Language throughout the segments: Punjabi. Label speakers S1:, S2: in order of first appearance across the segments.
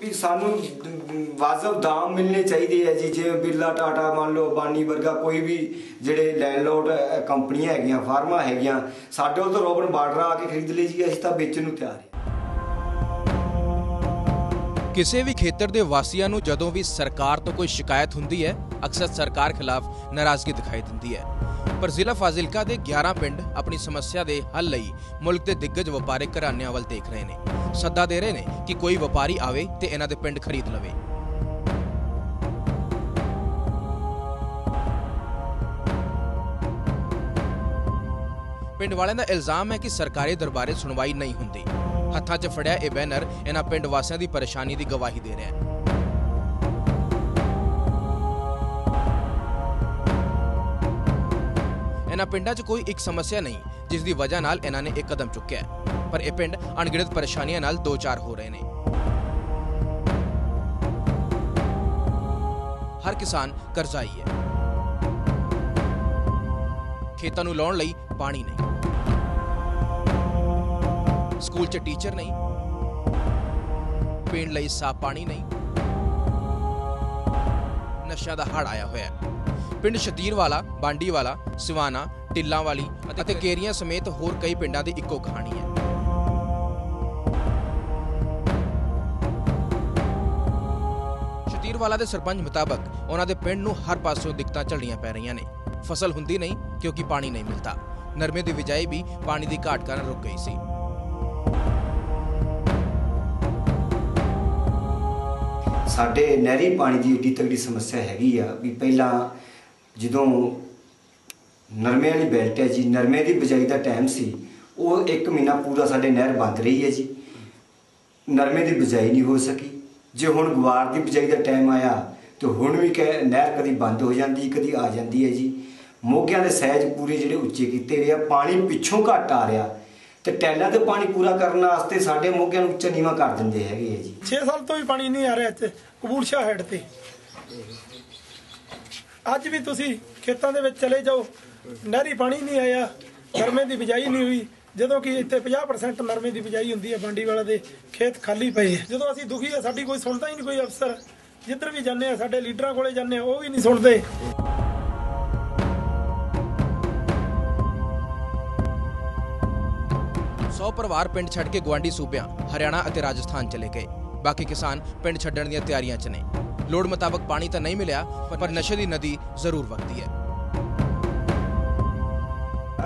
S1: ਵੀ ਸਾਨੂੰ ਵਾਜਬ ਦਾਮ ਮਿਲਣੇ ਚਾਹੀਦੇ ਹੈ ਜੀ। ਜਿਵੇਂ ਬਿਰਲਾ ਟਾਟਾ ਮੰਨ ਲਓ, ਬਾਨੀ ਵਰਗਾ ਕੋਈ ਵੀ ਜਿਹੜੇ ਲੈਂਡਲੋਰਡ ਕੰਪਨੀਆਂ ਹੈਗੀਆਂ, ਫਾਰਮਾਂ ਹੈਗੀਆਂ, ਸਾਡੇ ਉਹ ਤਾਂ ਰੋਬਨ ਬਾਰਡਰ ਆ ਕੇ ਖਰੀਦ ਲਈ ਜੀ, ਅਸੀਂ ਤਾਂ ਵੇਚਣ ਨੂੰ ਤਿਆਰ
S2: ਕਿਸੇ ਵੀ ਖੇਤਰ ਦੇ ਵਾਸੀਆਂ ਨੂੰ ਜਦੋਂ ਵੀ ਸਰਕਾਰ ਤੋਂ ਕੋਈ ਸ਼ਿਕਾਇਤ ਹੁੰਦੀ ਹੈ, ਅਕਸਰ ਸਰਕਾਰ ਖਿਲਾਫ ਨਾਰਾਜ਼ਗੀ ਦਿਖਾਈ ਦਿੰਦੀ ਹੈ। ਪਰ ਜ਼ਿਲ੍ਹਾ ਫਾਜ਼ਿਲਕਾ ਦੇ 11 ਪਿੰਡ ਆਪਣੀ ਸਮੱਸਿਆ ਦੇ ਹੱਲ ਲਈ ਮੁਲਕ ਦੇ ਦਿੱਗਜ ਵਪਾਰਕ ਘਰਾਣਿਆਂ ਵੱਲ ਦੇਖ ਰਹੇ ਨੇ। ਸੱਦਾ ਦੇ ਰਹੇ ਨੇ ਕਿ ਕੋਈ ਵਪਾਰੀ ਆਵੇ ਤੇ ਇਹਨਾਂ ਦੇ ਪਿੰਡ ਖਰੀਦ ਲਵੇ। ਪਿੰਡ ਵਾਲਿਆਂ ਦਾ ਇਲਜ਼ਾਮ ਹੈ ਕਿ ਸਰਕਾਰੀ ਦਰਬਾਰੇ ਸੁਣਵਾਈ ਨਹੀਂ ਹੁੰਦੀ। ਹੱਥਾਂ 'ਚ ਫੜਿਆ ਇਹ ਬੈਨਰ ਇਹਨਾਂ ਪਿੰਡ ਵਾਸੀਆਂ ਦੀ ਪਰੇਸ਼ਾਨੀ ਦੀ ਗਵਾਹੀ ਦੇ ਰਿਹਾ ਹੈ। ਇਹਨਾਂ ਪਿੰਡਾਂ 'ਚ ਕੋਈ ਇੱਕ ਸਮੱਸਿਆ ਨਹੀਂ, ਜਿਸ ਦੀ ਵਜ੍ਹਾ ਨਾਲ ਇਹਨਾਂ ਨੇ ਇੱਕ ਕਦਮ ਚੁੱਕਿਆ ਪਰ ਇਹ ਪਿੰਡ ਅਣਗਿਣਤ ਪਰੇਸ਼ਾਨੀਆਂ ਨਾਲ ਦੋ ਚਾਰ ਹੋ ਰਹੇ ਨੇ। ਹਰ ਕਿਸਾਨ ਕਰਜ਼ਾਈ ਹੈ। ਖੇਤਾਂ ਨੂੰ ਲਾਉਣ ਲਈ ਪਾਣੀ ਨਹੀਂ। ਸਕੂਲ 'ਚ ਟੀਚਰ ਨਹੀਂ। ਪੀਣ ਲਈ ਸਾਫ਼ ਪਾਣੀ ਨਹੀਂ। ਨਸ਼ਾ ਦਾ ਹੜ ਆਇਆ ਹੋਇਆ ਹੈ। ਪਿੰਡ ਸ਼ਤੀਰ ਵਾਲਾ ਬਾਂਡੀ ਵਾਲਾ ਸਿਵਾਨਾ ਟਿੱਲਾਂ ਵਾਲੀ ਅਤੇ ਕੇਰੀਆਂ ਸਮੇਤ ਹੋਰ ਕਈ ਪਿੰਡਾਂ ਦੀ ਇੱਕੋ ਕਹਾਣੀ ਹੈ। ਸ਼ਤੀਰ ਵਾਲਾ ਦੇ ਸਰਪੰਚ ਮੁਤਾਬਕ ਉਹਨਾਂ ਦੇ ਪਿੰਡ ਨੂੰ ਹਰ ਪਾਸੋਂ ਦਿੱਕਤਾਂ ਝੱਲਣੀਆਂ ਪੈ ਰਹੀਆਂ ਨੇ। ਫਸਲ ਹੁੰਦੀ ਨਹੀਂ ਕਿਉਂਕਿ ਪਾਣੀ ਨਹੀਂ ਮਿਲਦਾ। ਨਰਮੇ ਦੀ ਬਿਜਾਈ ਵੀ ਪਾਣੀ ਦੀ ਘਾਟ ਕਾਰਨ ਰੁਕ ਗਈ ਸੀ।
S1: ਸਾਡੇ ਨਹਿਰੀ ਪਾਣੀ ਦੀ ਏਡੀ ਤਕੜੀ ਸਮੱਸਿਆ ਹੈਗੀ ਆ ਵੀ ਪਹਿਲਾਂ ਜਦੋਂ ਨਰਮੇ ਵਾਲੀ ਬੈਲਟ ਹੈ ਜੀ, ਨਰਮੇ ਦੀ ਬਿਜਾਈ ਦਾ ਟਾਈਮ ਸੀ, ਉਹ 1 ਮਹੀਨਾ ਪੂਰਾ ਸਾਡੇ ਨਹਿਰ ਬੰਦ ਰਹੀ ਹੈ ਜੀ। ਨਰਮੇ ਦੀ ਬਿਜਾਈ ਨਹੀਂ ਹੋ ਸਕੀ। ਜੇ ਹੁਣ ਗਵਾਰ ਦੀ ਬਿਜਾਈ ਦਾ ਟਾਈਮ ਆਇਆ, ਤੇ ਹੁਣ ਵੀ ਕਹਿ ਨਹਿਰ ਕਦੀ ਬੰਦ ਹੋ ਜਾਂਦੀ, ਕਦੀ ਆ ਜਾਂਦੀ ਹੈ ਜੀ। ਮੋਗਿਆਂ ਦੇ ਸਹਿਜ ਪੂਰੇ ਜਿਹੜੇ ਉੱਚੇ ਕੀਤੇ ਗਏ ਆ, ਪਾਣੀ ਪਿੱਛੋਂ ਘੱਟ ਆ ਰਿਹਾ। ਤੇ ਟੈਲਾਂ ਤੇ ਪਾਣੀ ਪੂਰਾ ਕਰਨ ਵਾਸਤੇ ਸਾਡੇ ਮੋਗਿਆਂ ਨੂੰ ਉੱਚਾ ਨੀਵਾਂ ਕਰ ਦਿੰਦੇ ਹੈਗੇ ਆ ਜੀ।
S3: 6 ਸਾਲ ਤੋਂ ਵੀ ਪਾਣੀ ਨਹੀਂ ਆ ਰਿਹਾ ਇੱਥੇ ਕਬੂਲ ਹੈਡ ਤੇ। ਅੱਜ ਵੀ ਤੁਸੀਂ ਖੇਤਾਂ ਦੇ ਵਿੱਚ ਚਲੇ ਜਾਓ, ਨਹਿਰੀ ਪਾਣੀ ਨਹੀਂ ਆਇਆ, ਨਰਮੇ ਦੀ ਬਿਜਾਈ ਨਹੀਂ ਹੋਈ, ਜਦੋਂ ਕਿ ਇੱਥੇ 50% ਨਰਮੇ ਦੀ ਬਿਜਾਈ ਹੁੰਦੀ ਹੈ ਬਾਂਡੀ ਵਾਲਾ ਦੇ ਖੇਤ ਖਾਲੀ ਪਏ ਜਦੋਂ ਅਸੀਂ ਦੁਖੀ ਆ ਸਾਡੀ ਕੋਈ ਸੁਣਦਾ ਹੀ ਨਹੀਂ ਕੋਈ ਅਫਸਰ। ਜਿੱਧਰ ਵੀ ਜਾਂਦੇ ਆ ਸਾਡੇ ਲੀਡਰਾਂ ਕੋਲੇ ਜਾਂਦੇ ਆ ਉਹ ਵੀ ਨਹੀਂ ਸੁਣਦੇ।
S2: 100 ਪਰਿਵਾਰ ਪਿੰਡ ਛੱਡ ਕੇ ਗਵਾਂਡੀ ਸੂਬਿਆਂ, ਹਰਿਆਣਾ ਅਤੇ ਰਾਜਸਥਾਨ ਚਲੇ ਗਏ। ਬਾਕੀ ਕਿਸਾਨ ਪਿੰਡ ਛੱਡਣ ਦੀਆਂ ਤਿਆਰੀਆਂ 'ਚ ਨੇ। ਲੋੜ ਮੁਤਾਬਕ ਪਾਣੀ ਤਾਂ ਨਹੀਂ ਮਿਲਿਆ, ਪਰ- ਨਸ਼ੇ ਦੀ ਨਦੀ ਜ਼ਰੂਰ ਵਗਦੀ ਹੈ।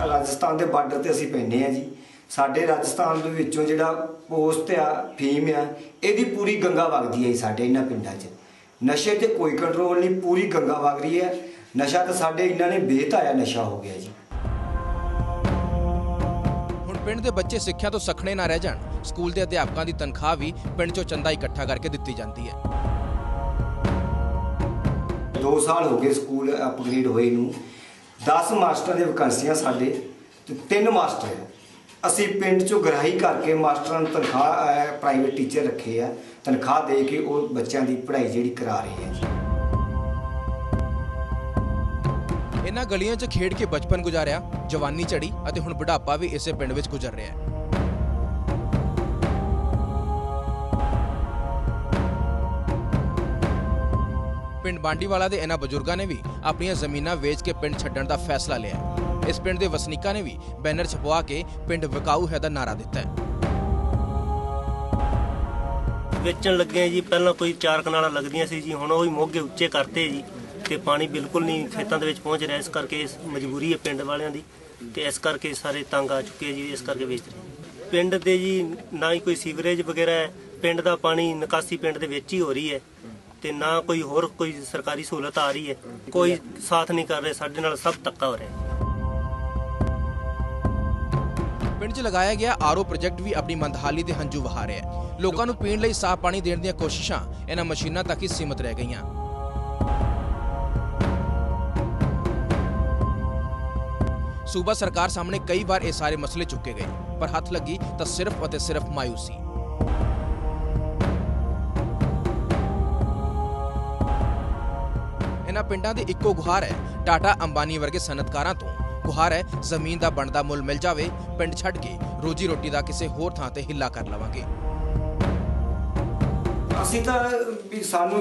S1: ਰਾਜਸਥਾਨ ਦੇ ਬਾਰਡਰ ਤੇ ਅਸੀਂ ਪੈਂਦੇ ਆ ਜੀ। ਸਾਡੇ ਰਾਜਸਥਾਨ ਦੇ ਵਿੱਚੋਂ ਜਿਹੜਾ ਪੋਸਟ ਆ, ਫੀਮ ਆ, ਇਹਦੀ ਪੂਰੀ ਗੰਗਾ ਵਗਦੀ ਹੈ ਜੀ ਸਾਡੇ ਇਹਨਾਂ ਪਿੰਡਾਂ 'ਚ। ਨਸ਼ੇ ਤੇ ਕੋਈ ਕੰਟਰੋਲ ਨਹੀਂ, ਪੂਰੀ ਗੰਗਾ ਵਗ ਰਹੀ ਹੈ। ਨਸ਼ਾ ਤਾਂ ਸਾਡੇ ਇਹਨਾਂ ਨੇ ਬੇਹਤਾਇਆ ਨਸ਼ਾ ਹੋ ਗਿਆ ਜੀ।
S2: ਪਿੰਡ ਦੇ ਬੱਚੇ ਸਿੱਖਿਆ ਤੋਂ ਸਖਣੇ ਨਾ ਰਹਿ ਜਾਣ, ਸਕੂਲ ਦੇ ਅਧਿਆਪਕਾਂ ਦੀ ਤਨਖਾਹ ਵੀ ਪਿੰਡ 'ਚੋਂ ਚੰਦਾ ਇਕੱਠਾ ਕਰਕੇ ਦਿੱਤੀ ਜਾਂਦੀ ਹੈ।
S1: 2 ਸਾਲ ਹੋ ਗਏ ਸਕੂਲ ਅਪਗ੍ਰੇਡ ਹੋਏ ਨੂੰ। 10 ਮਾਸਟਰਾਂ ਦੇ ਵੈਕੈਂਸੀਆਂ ਸਾਡੇ ਤੇ 3 ਮਾਸਟਰ ਅਸੀਂ ਪਿੰਡ ਚੋਂ ਗ੍ਰਾਹੀ ਕਰਕੇ ਮਾਸਟਰਾਂ ਨੂੰ ਤਨਖਾਹ ਪ੍ਰਾਈਵੇਟ ਟੀਚਰ ਰੱਖੇ ਆ। ਤਨਖਾਹ ਦੇ ਕੇ ਉਹ ਬੱਚਿਆਂ ਦੀ ਪੜ੍ਹਾਈ ਜਿਹੜੀ ਕਰਾ ਰਹੇ ਆ
S2: ਇਹਨਾਂ ਗਲੀਆਂ 'ਚ ਖੇਡ ਕੇ ਬਚਪਨ ਗੁਜ਼ਾਰਿਆ, ਜਵਾਨੀ ਚੜੀ ਅਤੇ ਹੁਣ ਬੁਢਾਪਾ ਵੀ ਇਸੇ ਪਿੰਡ ਵਿੱਚ ਗੁਜ਼ਰ ਰਿਹਾ ਹੈ। ਪਿੰਡ ਬਾਂਡੀਵਾਲਾ ਦੇ ਇਹਨਾਂ ਬਜ਼ੁਰਗਾਂ ਨੇ ਵੀ ਆਪਣੀਆਂ ਜ਼ਮੀਨਾਂ ਵੇਚ ਕੇ ਪਿੰਡ ਛੱਡਣ ਦਾ ਫੈਸਲਾ ਲਿਆ ਇਸ ਪਿੰਡ ਦੇ ਵਸਨੀਕਾਂ ਨੇ ਵੀ ਬੈਨਰ ਛਪਵਾ ਕੇ ਪਿੰਡ ਵਿਕਾਊ ਹੈ ਦਾ ਨਾਰਾ ਦਿੱਤਾ ਹੈ।
S4: ਵੇਚਣ ਲੱਗੇ ਜੀ, ਪਹਿਲਾਂ ਕੋਈ ਚਾਰ ਕਨਾਲਾਂ ਲੱਗਦੀਆਂ ਸੀ ਜੀ, ਹੁਣ ਉਹ ਵੀ ਮੋਗੇ ਉੱਚੇ ਕਰਤੇ ਜੀ। ਤੇ ਪਾਣੀ ਬਿਲਕੁਲ ਨਹੀਂ ਖੇਤਾਂ ਦੇ ਵਿੱਚ ਪਹੁੰਚ ਰਿਹਾ, ਇਸ ਕਰਕੇ ਇਸ ਮਜਬੂਰੀ ਹੈ ਪਿੰਡ ਵਾਲਿਆਂ ਦੀ ਤੇ ਇਸ ਕਰਕੇ ਸਾਰੇ ਤੰਗ ਆ ਚੁੱਕੇ ਆ ਜੀ, ਇਸ ਕਰਕੇ ਵੇਚ ਰਹੇ ਪਿੰਡ ਦੇ ਜੀ ਨਾ ਹੀ ਕੋਈ ਸੀਵਰੇਜ ਵਗੈਰਾ ਹੈ, ਪਿੰਡ ਦਾ ਪਾਣੀ ਨਿਕਾਸੀ ਪਿੰਡ ਦੇ ਵਿੱਚ ਹੀ ਹੋ ਰਹੀ ਹੈ ਤੇ ਨਾ ਕੋਈ ਹੋਰ ਕੋਈ ਸਰਕਾਰੀ ਸਹੂਲਤ ਆ ਰਹੀ ਹੈ, ਕੋਈ ਸਾਥ ਨਹੀਂ ਕਰ ਰਿਹਾ, ਸਾਡੇ ਨਾਲ ਸਭ ਧੱਕਾ ਹੋ ਰਿਹਾ
S2: ਪਿੰਡ 'ਚ ਲਗਾਇਆ ਗਿਆ ਆਰਓ ਪ੍ਰੋਜੈਕਟ ਵੀ ਆਪਣੀ ਮੰਦਹਾਲੀ ਦੇ ਹੰਝੂ ਵਹਾ ਰਿਹਾ ਹੈ। ਲੋਕਾਂ ਨੂੰ ਪੀਣ ਲਈ ਸਾਫ਼ ਪਾਣੀ ਦੇਣ ਦੀਆਂ ਕੋਸ਼ਿਸ਼ਾਂ ਇਹਨਾਂ ਮਸ਼ੀਨਾਂ ਤੱਕ ਹੀ ਸੀਮਤ ਰਹਿ ਗਈਆਂ। ਸੂਬਾ ਸਰਕਾਰ ਸਾਹਮਣੇ ਕਈ ਵਾਰ ਇਹ ਸਾਰੇ ਮਸਲੇ ਚੁੱਕੇ ਗਏ, ਪਰ ਹੱਥ ਲੱਗੀ ਤਾਂ ਸਿਰਫ ਅਤੇ ਸਿਰਫ ਮਾਇੂਸੀ ਇਹਨਾਂ ਪਿੰਡਾਂ ਦੀ ਇੱਕੋ ਗੁਹਾਰ ਹੈ, ਟਾਟਾ ਅੰਬਾਨੀ ਵਰਗੇ ਸਨਅਤਕਾਰਾਂ ਤੋਂ। ਗੁਹਾਰ ਹੈ, ਜ਼ਮੀਨ ਦਾ ਬਣਦਾ ਮੁੱਲ ਮਿਲ ਜਾਵੇ, ਪਿੰਡ ਛੱਡ ਕੇ ਰੋਜੀ ਰੋਟੀ ਦਾ ਕਿਸੇ ਹੋਰ ਥਾਂ ਤੇ ਹਿੱਲਾ ਕਰ ਲਵਾਂਗੇ।
S1: ਅਸੀਂ ਤਾਂ ਵੀ ਸਾਨੂੰ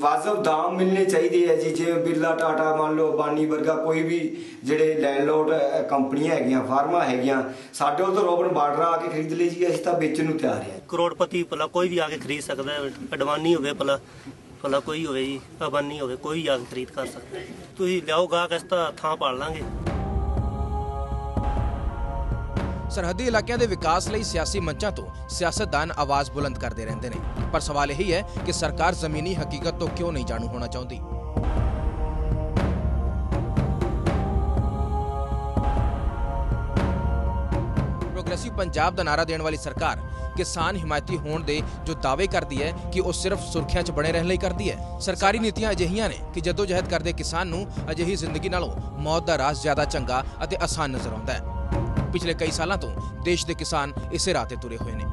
S1: ਵਾਜਬ ਦਾਮ ਮਿਲਣੇ ਚਾਹੀਦੇ ਆ ਜੀ, ਜਿਵੇਂ ਬਿਰਲਾ ਟਾਟਾ ਮੰਨ ਲਓ, ਬਾਨੀ ਵਰਗਾ ਕੋਈ ਵੀ ਜਿਹੜੇ ਲੈਂਡਲੋਰਡ ਕੰਪਨੀਆਂ ਹੈਗੀਆਂ, ਫਾਰਮਾਂ ਹੈਗੀਆਂ, ਸਾਡੇ ਉਧਰ ਰੋਬਨ ਬਾਰਡਰ ਆ ਕੇ ਖਰੀਦ ਲਈ ਜੀ, ਅਸੀਂ ਤਾਂ ਵੇਚਣ ਨੂੰ ਤਿਆਰ ਹਾਂ
S4: ਕਰੋੜਪਤੀ ਭਲਾ ਕੋਈ ਵੀ ਆ ਕੇ ਖਰੀਦ ਸਕਦਾ ਅਡਵਾਨੀ ਹੋਵੇ ਭਲਾ ਭਲਾ ਕੋਈ ਹੋਵੇ ਜੀ ਅਬਾਨੀ ਹੋਵੇ, ਕੋਈ ਵੀ ਆ ਕੇ ਖਰੀਦ ਕਰ ਸਕਦਾ ਹੈ। ਤੁਸੀਂ ਲਿਆਓ ਗਾਹਕ ਇਸ ਤਾਂ ਥਾਂ ਪਾੜ ਲਾਂਗੇ
S2: ਸਰਹੱਦੀ ਇਲਾਕਿਆਂ ਦੇ ਵਿਕਾਸ ਲਈ ਸਿਆਸੀ ਮੰਚਾਂ ਤੋਂ ਸਿਆਸਤਦਾਨ ਆਵਾਜ਼ ਬੁਲੰਦ ਕਰਦੇ ਰਹਿੰਦੇ ਨੇ। ਪਰ ਸਵਾਲ ਇਹ ਹੈ ਕਿ ਸਰਕਾਰ ਜ਼ਮੀਨੀ ਹਕੀਕਤ ਤੋਂ ਕਿਉਂ ਨਹੀਂ ਜਾਣੂ ਹੋਣਾ ਚਾਹੁੰਦੀ? ਪ੍ਰੋਗਰੈਸਿਵ ਪੰਜਾਬ ਦਾ ਨਾਰਾ ਦੇਣ ਵਾਲੀ ਸਰਕਾਰ ਕਿਸਾਨ ਹਿਮਾਇਤੀ ਹੋਣ ਦੇ ਜੋ ਦਾਅਵੇ ਕਰਦੀ ਹੈ ਕਿ ਉਹ ਸਿਰਫ ਸੁਰੱਖਿਆ 'ਚ ਬਣੇ ਰਹਿਣ ਲਈ ਕਰਦੀ ਹੈ। ਸਰਕਾਰੀ ਨੀਤੀਆਂ ਅਜਿਹੀਆਂ ਨੇ ਕਿ ਜਦੋਂ ਜਹਿਦ ਕਰਦੇ ਕਿਸਾਨ ਨੂੰ ਅਜਿਹੀ ਜ਼ਿੰਦਗੀ ਨਾਲੋਂ ਮੌਤ ਦਾ ਰਾਸ ਜ਼ਿਆਦਾ ਚੰਗਾ ਅਤੇ ਆਸਾਨ ਨਜ਼ਰ ਆਉਂਦਾ ਹੈ। ਪਿਛਲੇ ਕਈ ਸਾਲਾਂ ਤੋਂ ਦੇਸ਼ ਦੇ ਕਿਸਾਨ ਇਸੇ ਰਾਹ ਤੇ ਤੁਰੇ ਹੋਏ ਨੇ।